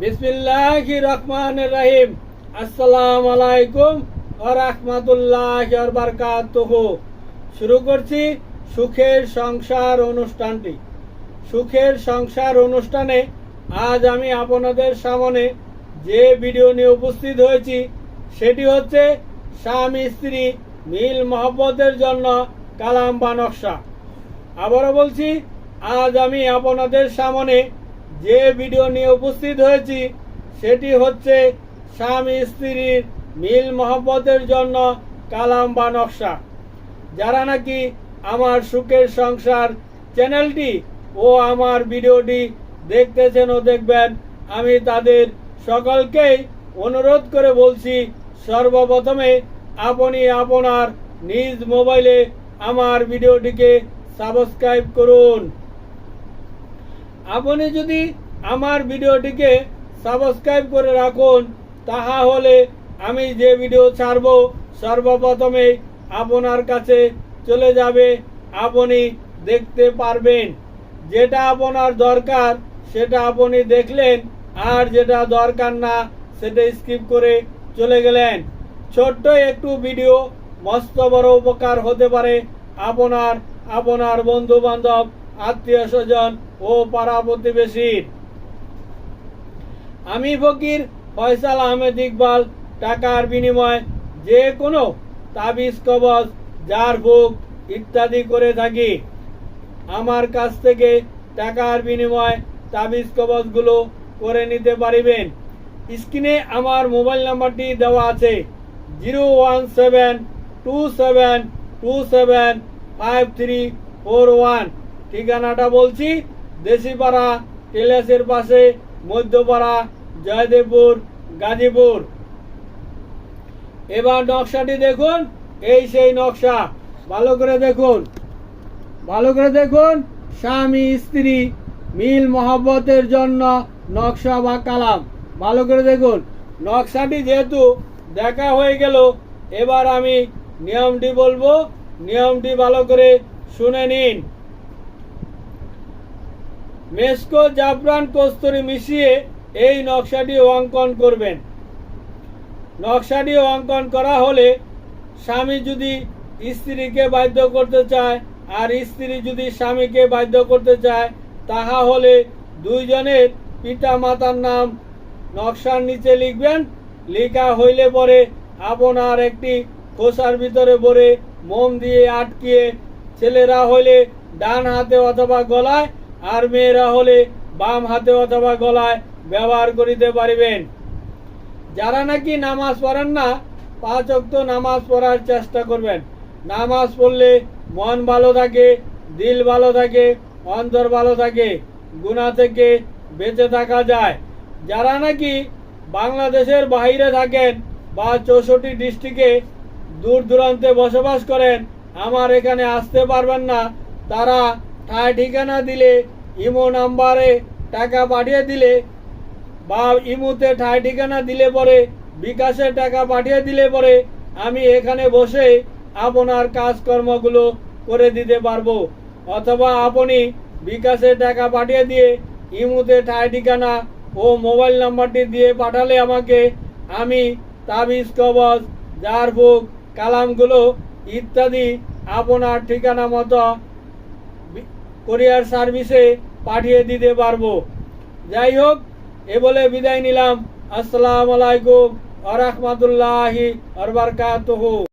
বিসমিল্লাহ রহমান রহিম। আসসালাম আলাইকুম রহমতুল্লাহ বারকাতুহ। শুরু করছি সুখের সংসার অনুষ্ঠানটি। সুখের সংসার অনুষ্ঠানে আজ আমি আপনাদের সামনে যে ভিডিও নিয়ে উপস্থিত হয়েছি, সেটি হচ্ছে স্বামী স্ত্রী মিল মহব্বতের জন্য কালাম বা নকশা। আবারও বলছি, আজ আমি আপনাদের সামনে যে ভিডিও নিয়ে উপস্থিত হয়েছি, সেটি হচ্ছে স্বামী স্ত্রীর মিল মহব্বতের জন্য কালাম বা নকশা। যারা নাকি আমার সুখের সংসার চ্যানেলটি ও আমার ভিডিওটি দেখতেছেন ও দেখবেন, আমি তাদের সকলকেই অনুরোধ করে বলছি, সর্বপ্রথমে আপনি আপনার নিজ মোবাইলে আমার ভিডিওটিকে সাবস্ক্রাইব করুন। আপনি যদি আমার ভিডিওটিকে সাবস্ক্রাইব করে রাখুন, তাহা হলে আমি যে ভিডিও ছাড়ব, সর্বপ্রথমে আপনার কাছে চলে যাবে, আপনি দেখতে পারবেন। যেটা আপনার দরকার, সেটা আপনি দেখলেন, আর যেটা দরকার না, সেটা স্কিপ করে চলে গেলেন। ছোট্ট একটু ভিডিও, মস্ত বড় উপকার হতে পারে আপনার আপনার বন্ধু বান্ধব আত্মীয় স্বজন ও পাড়া প্রতিবেশীর। আমি ফকির ফয়সাল আহমেদ ইকবাল, টাকার বিনিময়ে যে কোনো তাবিজ, কবজ জার বুক ইত্যাদি করে থাকি। আমার কাছ থেকে টাকার বিনিময়ে তাবিজ, কবজগুলো করে নিতে পারিবেন। স্ক্রিনে আমার মোবাইল নাম্বারটি দেওয়া আছে। Zero one seven two seven two seven five three four one. ঠিকানাটা বলছি, দেশিপাড়া টেলাসের পাশে, মধ্যপাড়া, জয়দেবপুর, গাজীপুর। এবার নকশাটি দেখুন, এই সেই নকশা। ভালো করে দেখুন। ভালো করে দেখুন, স্বামী, স্ত্রী, মিল মহব্বতের জন্য নকশা বা কালাম। ভালো করে দেখুন, নকশাটি যেহেতু দেখা হয়ে গেল, এবার আমি নিয়মটি বলব, নিয়মটি ভালো করে শুনে নিন। মেসকো জাফরান কস্তুরি মিশিয়ে এই নকশাটি অঙ্কন করবেন। নকশাটি অঙ্কন করা হলে স্বামী যদি স্ত্রীকে বাধ্য করতে চায় আর স্ত্রী যদি স্বামীকে বাধ্য করতে চায়, তাহা হলে দুইজনের পিতা মাতার নাম নকশার নিচে লিখবেন। লেখা হইলে পরে আপনার একটি খোসার ভিতরে ভরে মোম দিয়ে আটকিয়ে ছেলেরা হইলে ডান হাতে অথবা গলায় আর মেয়েরা হলে বাম হাতে অথবা গলায় ব্যবহার করিতে পারিবেন। যারা নাকি নামাজ পড়েন না, পাঁচ অক্ত নামাজ পড়ার চেষ্টা করবেন। নামাজ পড়লে মন ভালো থাকে, দিল ভালো থাকে, অন্তর ভালো থাকে গুণা থেকে বেঁচে থাকা যায়। যারা নাকি বাংলাদেশের বাইরে থাকেন বা চৌষট্টি ডিস্ট্রিক্টে দূর দূরান্তে বসবাস করেন, আমার এখানে আসতে পারবেন না, তারা ঠায় ঠিকানা দিলে, ইমো নাম্বারে টাকা পাঠিয়ে দিলে, বা ইমুতে ঠায় ঠিকানা দিলে পরে, বিকাশে টাকা পাঠিয়ে দিলে পরে, আমি এখানে বসে আপনার কাজকর্মগুলো করে দিতে পারব। অথবা আপনি বিকাশে টাকা পাঠিয়ে দিয়ে, ইমুতে ঠায় ঠিকানা ও মোবাইল নাম্বারটি দিয়ে পাঠালে আমাকে, আমি তাবিজ, কবজ জার বুক কালামগুলো ইত্যাদি আপনার ঠিকানা মতো কোরিয়ার সার্ভিসে পাঠিয়ে দিতে পারব। যাই হোক, এ বলে বিদায় নিলাম। আসসালামু আলাইকুম আ রহমতুল্লাহি আরবারকাতুহু